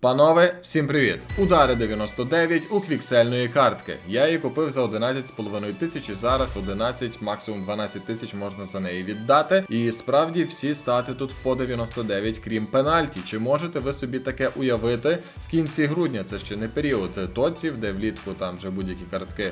Панове, всім привіт! Удари 99 у квіксельної картки. Я її купив за 11,5 тисяч зараз 11, максимум 12 тисяч можна за неї віддати. І справді всі стати тут по 99, крім пенальті. Чи можете ви собі таке уявити в кінці грудня? Це ще не період тоців, де влітку там вже будь-які картки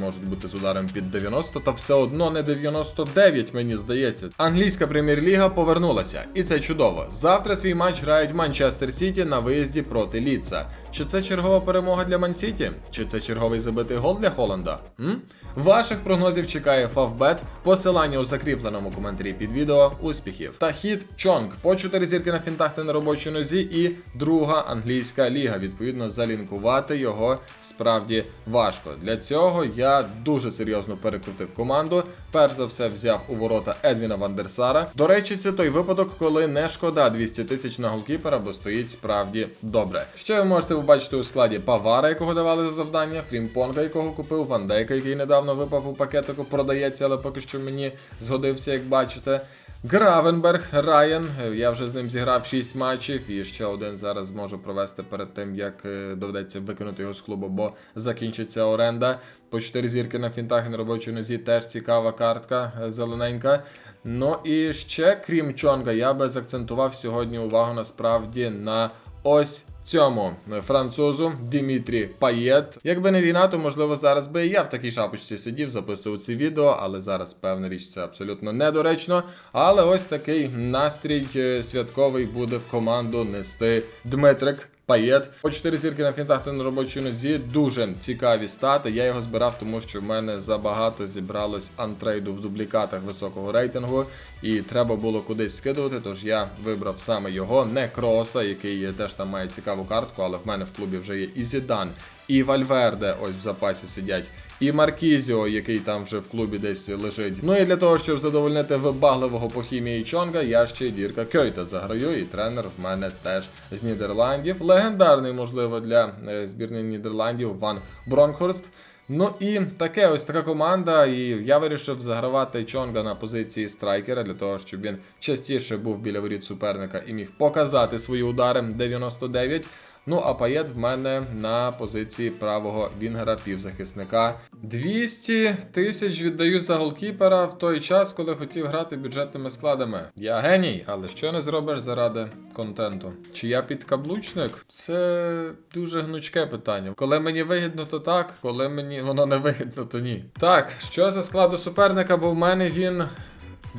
можуть бути з ударом під 90, та все одно не 99, мені здається. Англійська прем'єр-ліга повернулася, і це чудово. Завтра свій матч грають Манчестер Сіті на виїзді проти Ліца. Чи це чергова перемога для Мансіті? Чи це черговий забитий гол для Холланда? М? Ваших прогнозів чекає Фавбет. Посилання у закріпленому коментарі під відео. Успіхів. Та хід Чонг по 4 зірки на фінтах та на робочій нозі. І друга англійська ліга. Відповідно, залінкувати його справді важко. Для цього я дуже серйозно перекрутив команду. Перш за все взяв у ворота Едвіна Вандерсара. До речі, це той випадок, коли не шкода 200 тисяч на голкіпера, бо стоїть справді добре. Ще ви можете побачити у складі Павара, якого давали за завдання, Фрімпонга, якого купив, Вандейка, який недавно випав у пакетику, продається, але поки що мені згодився, як бачите. Гравенберг, Райан. Я вже з ним зіграв 6 матчів, і ще один зараз зможу провести перед тим, як е, доведеться викинути його з клубу, бо закінчиться оренда. По 4 зірки на фінтах на робочій нозі теж цікава картка е, зелененька. Ну і ще, крім Чонга, я би закцентував сьогодні увагу насправді на ось цьому французу Дімітрі Паєт. Якби не війна, то можливо зараз би я в такій шапочці сидів, записував ці відео, але зараз певна річ це абсолютно недоречно. Але ось такий настрій е, святковий буде в команду нести Дмитрик. Паєт. По 4 зірки на фінтах та на робочій нозі. Дуже цікаві стати. Я його збирав, тому що в мене забагато зібралось антрейду в дублікатах високого рейтингу, і треба було кудись скидувати. Тож я вибрав саме його, не кроса, який теж там має цікаву картку, але в мене в клубі вже є і Зідан, і Вальверде ось в запасі сидять, і Маркізіо, який там вже в клубі десь лежить. Ну і для того, щоб задовольнити вибагливого по хімії Чонга, я ще й Дірка Кьойта заграю, і тренер в мене теж з Нідерландів. Легендарний, можливо, для е, збірної Нідерландів Ван Бронхорст. Ну і таке ось така команда, і я вирішив загравати Чонга на позиції страйкера для того, щоб він частіше був біля воріт суперника і міг показати свої удари 99. Ну, а паєт в мене на позиції правого вінгера півзахисника. 200 тисяч віддаю за голкіпера в той час, коли хотів грати бюджетними складами. Я геній, але що не зробиш заради контенту? Чи я підкаблучник? Це дуже гнучке питання. Коли мені вигідно, то так, коли мені воно не вигідно, то ні. Так, що за складу суперника, бо в мене він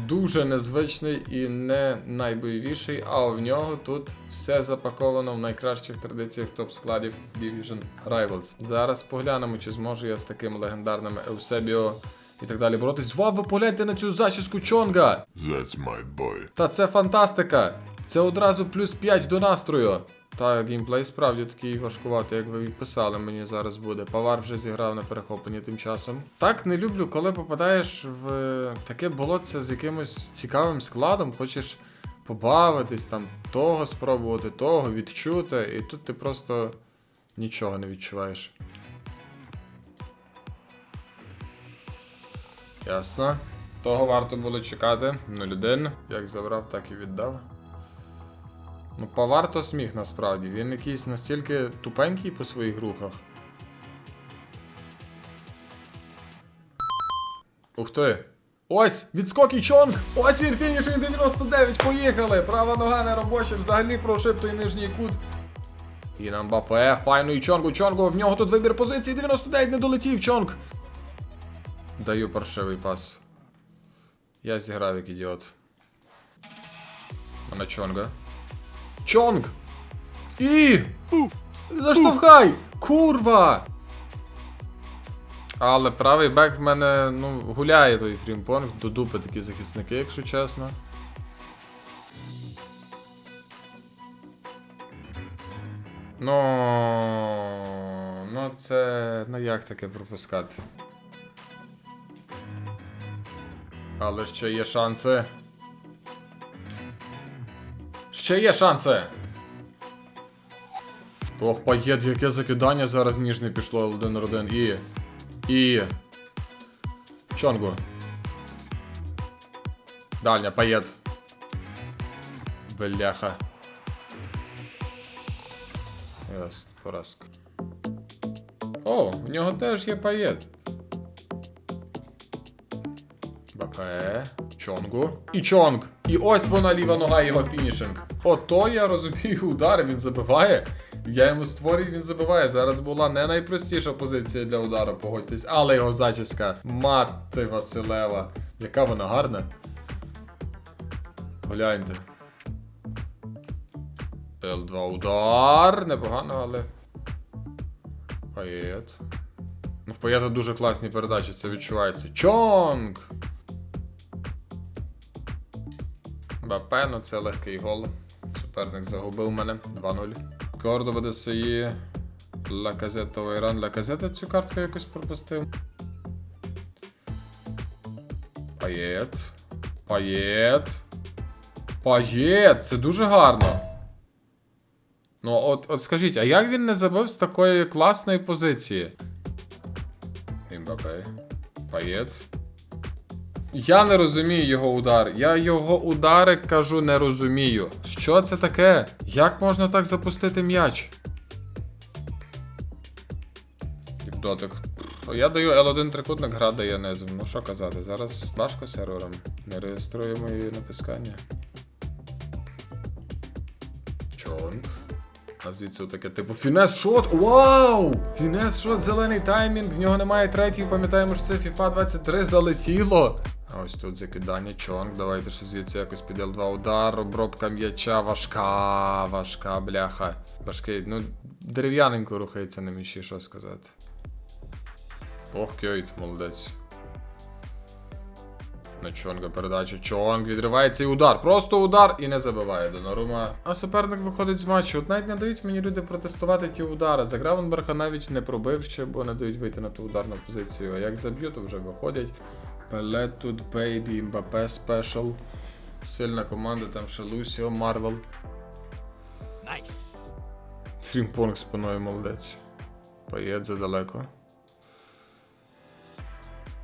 дуже незвичний і не найбойовіший, а в нього тут все запаковано в найкращих традиціях топ-складів Division Rivals. Зараз поглянемо, чи зможу я з таким легендарним Евсебіо і так далі боротись. Вау, ви погляньте на цю зачіску Чонга! That's my boy. Та це фантастика! Це одразу плюс 5 до настрою. Та геймплей справді такий важкуватий, як ви писали, мені зараз буде. Павар вже зіграв на перехопленні тим часом. Так не люблю, коли попадаєш в таке болотце з якимось цікавим складом, хочеш побавитись, там того спробувати, того відчути, і тут ти просто нічого не відчуваєш. Ясно. Того варто було чекати. 0-1. Як забрав, так і віддав. Ну, Павар то сміх насправді. Він якийсь настільки тупенький по своїх рухах. Ух ти. Ось! Відскок Чонг! Ось він фінішує 99, поїхали! Права нога не робоча, взагалі прошив той нижній кут. І на Мбапе, файно і Чонгу, Чонгу, в нього тут вибір позиції, 99 не долетів, Чонг! Даю паршивий пас. Я зіграв як ідіот. А на Чонга. Чонг! І! Заштовхай! Курва! Але правий бек в мене, ну, гуляє той фрімпонг, до дупи такі захисники, якщо чесно. Ну, ну це. Ну як таке пропускати? Але ще є шанси. Ще є шанси. Ох, паєт, яке закидання зараз ніжне пішло один на один. І. І. Чонгу. Дальня, паєт. Бляха. Поразка. О, у нього теж є паєт. Бапе, Чонгу. І Чонг. І ось вона ліва нога його фінішинг. Ото я розумію удар, він забиває. Я йому створюю, він забиває. Зараз була не найпростіша позиція для удару, погодьтесь, але його зачіска. Мати Василева. Яка вона гарна. Гляньте. Л2 удар. Непогано, але. Паєт. Ну, в Паєта дуже класні передачі, це відчувається. Чонг! Бапе, ну це легкий гол. Суперник загубив мене. 2-0. Кордова ДСІ. Лаказета Вайран. Лаказета цю картку якось пропустив. Паєт. Паєт. Паєт! Це дуже гарно. Ну, от, от скажіть, а як він не забив з такої класної позиції? Імбапе. Паєт. Я не розумію його удар. Я його удари кажу не розумію. Що це таке? Як можна так запустити м'яч? Дотик. Я даю L1 трикутник, гра дає низом. Ну що казати, зараз важко сервером. Не реєструємо її натискання. Чонг. А звідси таке, типу, фінес шот. Вау! Фінес шот, зелений таймінг, в нього немає третій, пам'ятаємо, що це FIFA 23 залетіло. Ось тут закидання чонг. Давайте ще звідси якось під L2 удар, обробка м'яча, важка, важка, бляха. Важкий, ну, дерев'яненько рухається на м'ячі, що сказати. Ох, Кьойт, молодець. На Чонга передача. Чонг відривається і удар. Просто удар і не забиває Донорума. А суперник виходить з матчу. От навіть не дають мені люди протестувати ті удари. За Гравенберга навіть не пробив ще, бо не дають вийти на ту ударну позицію. А як заб'ю, то вже виходять. Пеле тут, Бейбі, Мбапе спешл. Сильна команда, там ще Лусіо, Марвел. Nice. Фрімпонг спиною молодець. Паєт задалеко.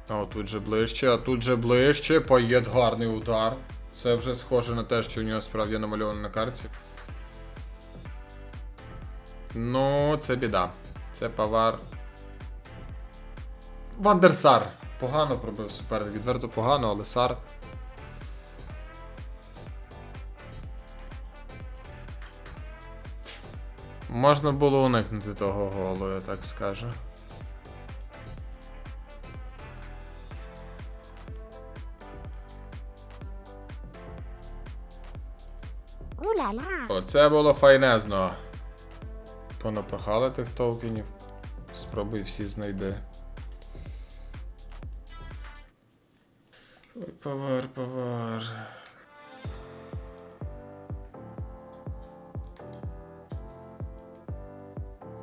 А от тут же ближче, а тут же ближче. Паєт гарний удар. Це вже схоже на те, що у нього справді намальовано на карті. Ну, це біда. Це павар. Вандерсар. Погано пробив суперник. Відверто погано, але Сар. Можна було уникнути того голу, я так скажу. Оце було файнезно. Понапихали тих токенів. Спробуй всі знайди. Повар, повар.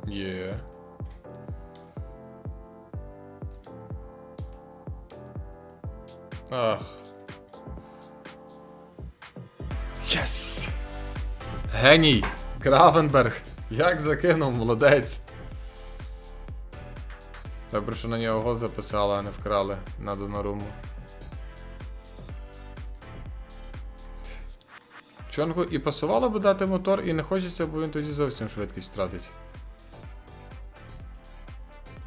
Є. Ах. Єс! Геній! Гравенберг! Як закинув, молодець! Добре, що на нього записали, а не вкрали на Донаруму. Чонгу і пасувало би дати мотор, і не хочеться, бо він тоді зовсім швидкість втратить.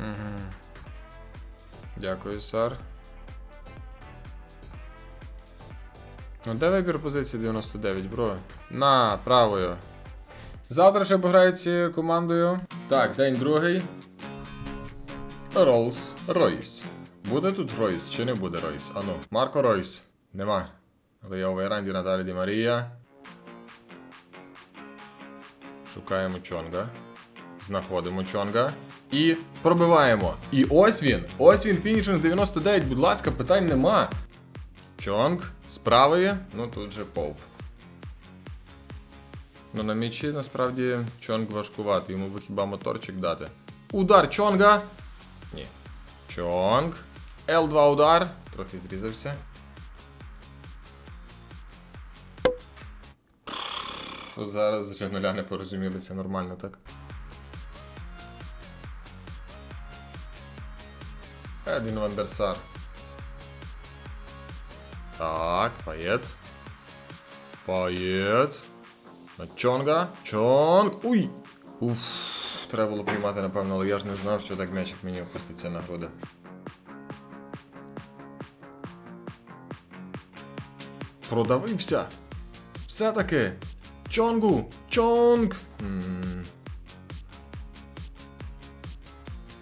Угу. Дякую, Сар. Ну, де вибір позиції 99, бро? На, правою. Завтра ще пограють цією командою. Так, день другий. Ролс Ройс. Буде тут Ройс чи не буде Ройс? Ану, Марко Ройс. Нема. У Вейранді Наталі Ді Марія. Шукаємо Чонга. Знаходимо Чонга. І пробиваємо. І ось він. Ось він, фінішинг 99. Будь ласка, питань нема. Чонг з правої, ну тут же Поуп. Ну на м'ячі насправді Чонг важкуватий, йому би хіба моторчик дати. Удар Чонга. Ні. Чонг. Л2 удар. Трохи зрізався. Зараз вже нуля не порозумілися нормально, так? Едін Вандерсар. Так, Паєт. Паєт. На Чонга. Чонг. Уй! Уф, треба було приймати, напевно, але я ж не знав, що так м'ячик мені опуститься на груди. Продавився. Все-таки. Чонгу! Чонг!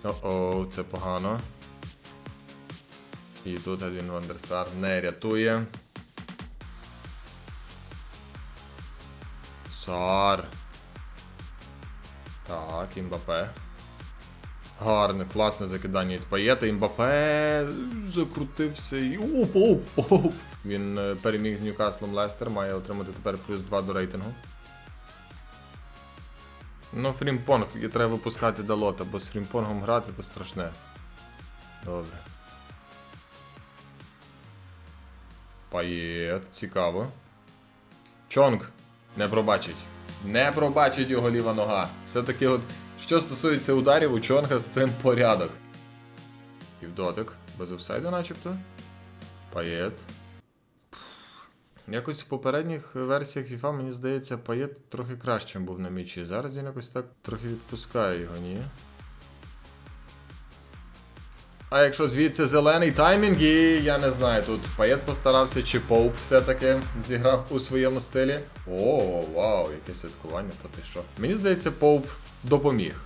О-о, це погано. І тут один Вандерсар не рятує. Сар. Так, Імбапе. Гарне, класне закидання від Паєта. Імбапе закрутився і. Оп, оп, оп. Він е, переміг з Ньюкаслом Лестер, має отримати тепер плюс 2 до рейтингу. Ну, Фрімпонг, і треба випускати Далота, бо з Фрімпонгом грати то страшне. Добре. Паєт, цікаво. Чонг не пробачить. Не пробачить його ліва нога. Все-таки, от, що стосується ударів, у Чонга з цим порядок. Півдотик. Без офсайду начебто. Паєт. Якось в попередніх версіях FIFA, мені здається, Паєт трохи кращим був на м'ячі. Зараз він якось так трохи відпускає його, ні? А якщо звідси зелений таймінг, і я не знаю, тут Паєт постарався, чи Поуп все-таки зіграв у своєму стилі. О, вау, яке святкування, то ти що. Мені здається, Поуп допоміг.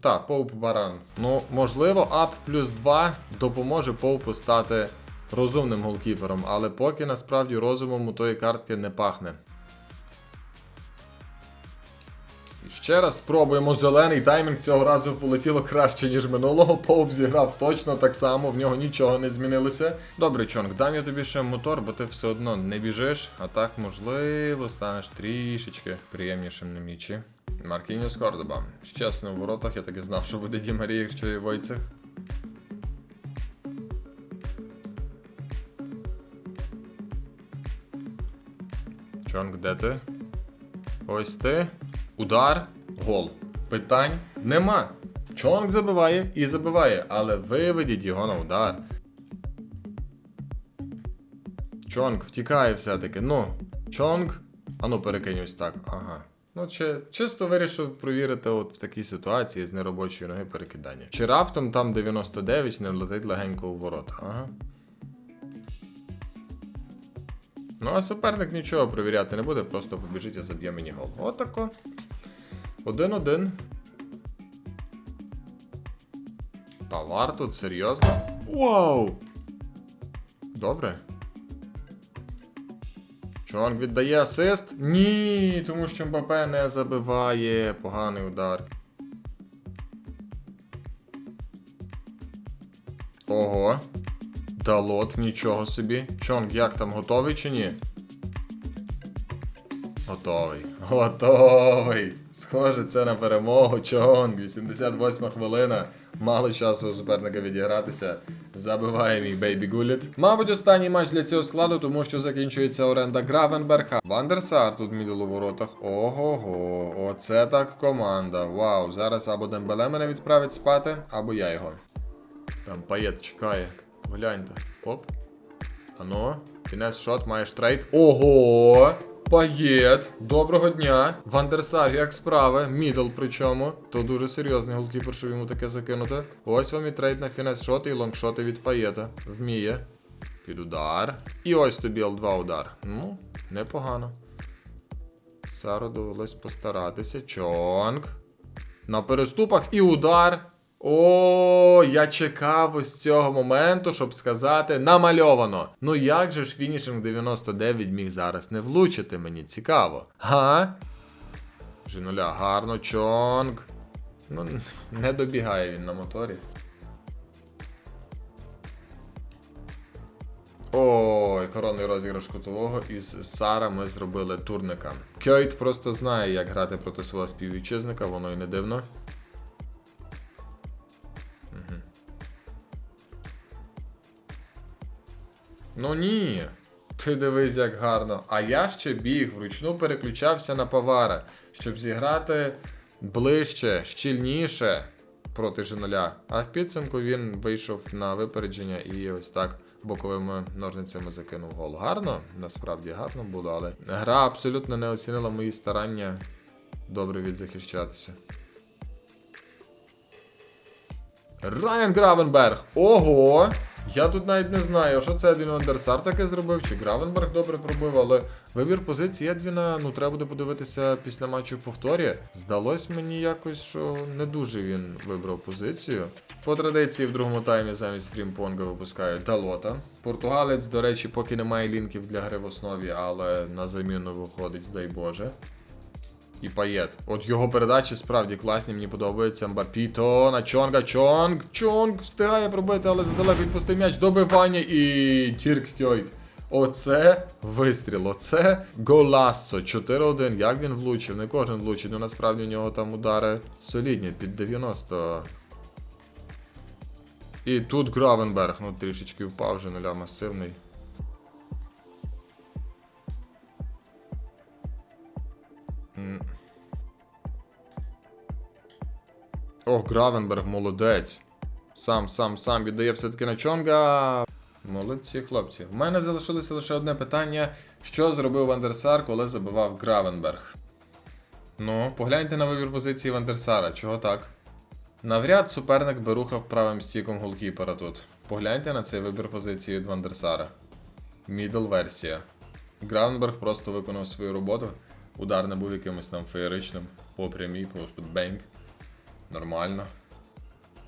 Так, Поуп баран. Ну, можливо, ап плюс 2 допоможе Поупу стати розумним голкіпером, але поки насправді розумом у тої картки не пахне. І ще раз спробуємо зелений таймінг цього разу полетіло краще, ніж минулого. Поуп зіграв точно так само, в нього нічого не змінилося. Добре, Чонг, дам я тобі ще мотор, бо ти все одно не біжиш, а так, можливо, станеш трішечки приємнішим на мічі. Маркініус Кордоба. Чесно, в воротах я так і знав, що буде Ді Марія, якщо і Войцех. Чонг, де ти? Ось ти. Удар, гол. Питань нема. Чонг забиває і забиває, але виведіть його на удар. Чонг втікає все-таки. Ну, Чонг. Ану, перекинь ось так. Ага. Ну, чи, чисто вирішив провірити от в такій ситуації з неробочої ноги перекидання. Чи раптом там 99 не летить легенько у ворота. Ага. Ну, а суперник нічого перевіряти не буде, просто побіжить і заб'є мені гол. Отако. Один-один. Павар тут серйозно. Вау! Добре. Чонг віддає асист? Ні, тому що МБП не забиває. Поганий удар. Далот, нічого собі. Чонг, як там готовий чи ні? Готовий. Готовий. Схоже, це на перемогу. Чонг. 88 хвилина. Мало часу у суперника відігратися. Забиває мій бейбі гуліт. Мабуть, останній матч для цього складу, тому що закінчується оренда Гравенберга. Вандерсар тут мідл у воротах. Ого-го. Оце так команда. Вау. Зараз або Дембеле мене відправить спати, або я його. Там паєт чекає. Гляньте. Оп. Ано. Фінес шот, маєш трейд. Ого! Паєт. Доброго дня. Вандерсар, як справи? Мідл причому. То дуже серйозний голкіпер, щоб йому таке закинути. Ось вам і трейд на фінес шоти і лонгшоти від паєта. Вміє. Під удар. І ось тобі L2 удар. Ну, непогано. Сару довелось постаратися. Чонг. На переступах і удар. О, я чекав ось цього моменту, щоб сказати намальовано. Ну як же ж фінішинг 99 міг зараз не влучити, мені цікаво. Га? Жінуля, гарно, чонг. Ну, не добігає він на моторі. Ой, коронний розіграш кутового із Сара ми зробили турника. Кьойт просто знає, як грати проти свого співвітчизника, воно й не дивно. Ну ні. Ти дивись, як гарно. А я ще біг, вручну переключався на повара, щоб зіграти ближче, щільніше проти Женоля. А в підсумку він вийшов на випередження і ось так боковими ножницями закинув гол. Гарно, насправді гарно було, але гра абсолютно не оцінила мої старання добре відзахищатися. Райан Гравенберг. Ого! Я тут навіть не знаю, що це Едвін Вандерсар таке зробив, чи Гравенберг добре пробив, але вибір позиції Едвіна, ну треба буде подивитися після матчу в повторі. Здалось мені якось, що не дуже він вибрав позицію. По традиції в другому таймі замість Фрімпонга випускають Далота. Португалець, до речі, поки немає лінків для гри в основі, але на заміну виходить, дай Боже. І паєт. От його передачі справді класні, мені подобаються. Мбапіто на Чонга. Чонг. Чонг встигає пробити, але задалеко відпустив м'яч. Добивання і Тірк Кьойт. Оце вистріл, оце голассо. 4-1. Як він влучив? Не кожен влучить, ну насправді у нього там удари солідні під 90. І тут Гравенберг, ну трішечки впав вже нуля масивний. О, Гравенберг молодець. Сам, сам, сам віддає все-таки на Чонга. Молодці, хлопці. В мене залишилося лише одне питання: що зробив Вандерсар, коли забивав Гравенберг? Ну, погляньте на вибір позиції Вандерсара, чого так? Навряд суперник би рухав правим стіком голкіпера тут. Погляньте на цей вибір позиції від Вандерсара. Мідл версія. Гравенберг просто виконав свою роботу. Удар не був якимось там феєричним. По прямій, просто бенг. Нормально.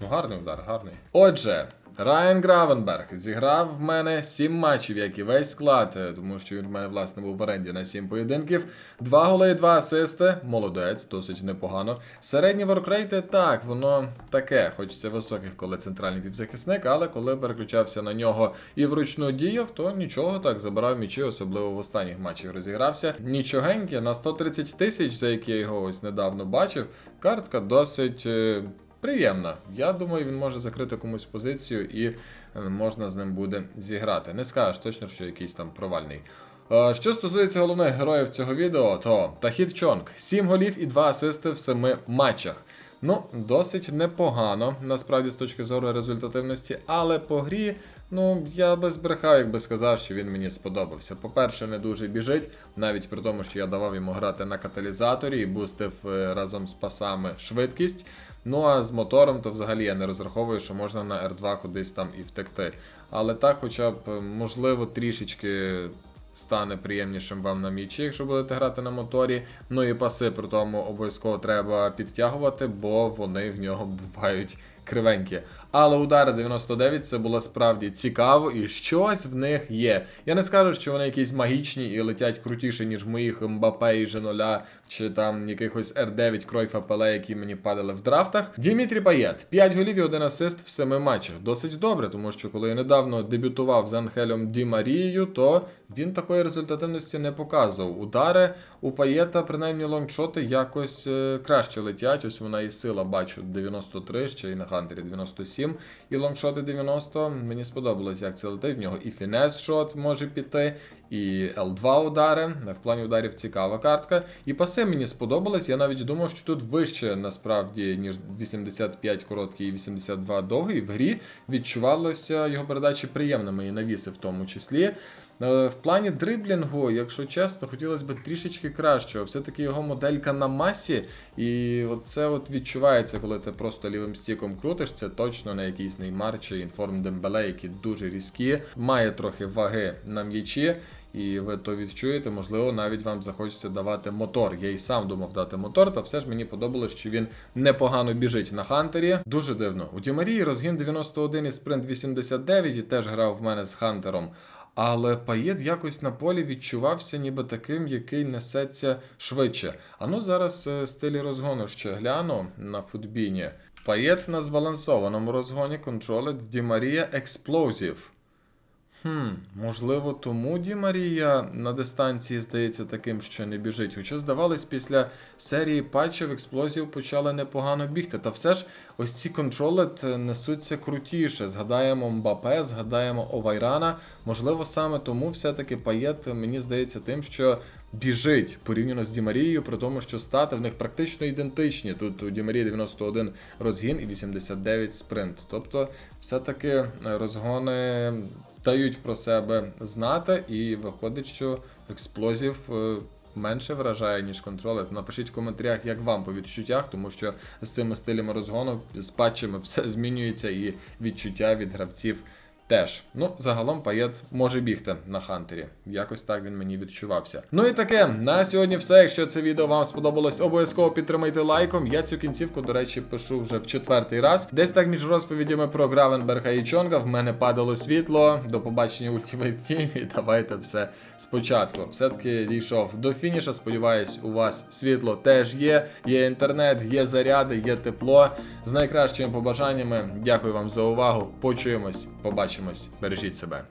Ну, гарний удар, гарний. Отже, Райан Гравенберг зіграв в мене 7 матчів, як і весь склад, е, тому що він в мене, власне, був в оренді на 7 поєдинків. 2 голи і 2 асисти. Молодець, досить непогано. Середні воркрейти, так, воно таке. Хочеться високих, коли центральний півзахисник, але коли переключався на нього і вручну діяв, то нічого так забирав м'ячі, особливо в останніх матчах розігрався. Нічогеньке, на 130 тисяч, за які я його ось недавно бачив, картка досить. Приємна. Я думаю, він може закрити комусь позицію і е, можна з ним буде зіграти. Не скажеш точно, що якийсь там провальний. Е, Що стосується головних героїв цього відео, то Тахіт Чонг 7 голів і 2 асисти в 7 матчах. Ну, досить непогано, насправді, з точки зору результативності, але по грі, ну, я би збрехав, якби сказав, що він мені сподобався. По-перше, не дуже біжить, навіть при тому, що я давав йому грати на каталізаторі і бустив е, разом з пасами швидкість. Ну а з мотором, то взагалі я не розраховую, що можна на R2 кудись там і втекти. Але так, хоча б, е, можливо, трішечки стане приємнішим вам на м'ячі, якщо будете грати на моторі. Ну і паси при тому обов'язково треба підтягувати, бо вони в нього бувають кривенькі. Але удари 99 це було справді цікаво, і щось в них є. Я не скажу, що вони якісь магічні і летять крутіше, ніж моїх Мбапе і Женоля, чи там якихось R9 Кройфа Пеле, які мені падали в драфтах. Дімітрі Паєт, 5 голів і 1 асист в 7 матчах. Досить добре, тому що коли я недавно дебютував з Анхелем Ді Марією, то він такої результативності не показував. Удари у Паєта, принаймні лонгшоти, якось е, краще летять. Ось вона і сила бачу 93, ще і на Хантері 97. І лонгшоти 90. Мені сподобалось, як це летить. В нього і фінес шот може піти, і L2 удари. В плані ударів цікава картка. І паси мені сподобались. Я навіть думав, що тут вище насправді, ніж 85 короткий і 82 довгий. В грі відчувалося його передачі приємними і навіси в тому числі. Е, В плані дриблінгу, якщо чесно, хотілося б трішечки кращого. Все-таки його моделька на масі, і це от відчувається, коли ти просто лівим стіком крутиш. Це точно не якийсь Неймар чи інформ Дембеле, які дуже різкі, має трохи ваги на м'ячі. І ви то відчуєте, можливо, навіть вам захочеться давати мотор. Я і сам думав дати мотор, та все ж мені подобалось, що він непогано біжить на Хантері. Дуже дивно. У Дімарії розгін 91 і спринт 89 і теж грав в мене з Хантером. Але Паєт якось на полі відчувався ніби таким, який несеться швидше. А ну зараз е, стилі розгону ще гляну на футбіні. Паєт на збалансованому розгоні контролить Ді Марія Explosive. Хм, можливо, тому Ді Марія на дистанції здається таким, що не біжить. Хоча, здавалось, після серії патчів експлозів почали непогано бігти. Та все ж ось ці контролет несуться крутіше. Згадаємо Мбапе, згадаємо Овайрана. Можливо, саме тому все-таки паєт мені здається тим, що біжить порівняно з Ді Марією, при тому, що стати в них практично ідентичні. Тут у Ді Марії 91 розгін і 89 спринт. Тобто, все-таки розгони дають про себе знати, і виходить, що експлозів е, менше вражає, ніж контролер. Напишіть в коментарях, як вам по відчуттях, тому що з цими стилями розгону, з патчами все змінюється і відчуття від гравців теж. Ну, загалом паєт може бігти на хантері. Якось так він мені відчувався. Ну і таке, на сьогодні все. Якщо це відео вам сподобалось, обов'язково підтримайте лайком. Я цю кінцівку, до речі, пишу вже в четвертий раз. Десь так між розповідями про Гравенберга і Чонга в мене падало світло. До побачення Ultimate Team і давайте все спочатку. Все-таки дійшов до фініша. Сподіваюсь, у вас світло теж є. Є інтернет, є заряди, є тепло. З найкращими побажаннями. Дякую вам за увагу. Почуємось, побачимось. Бережіть себе.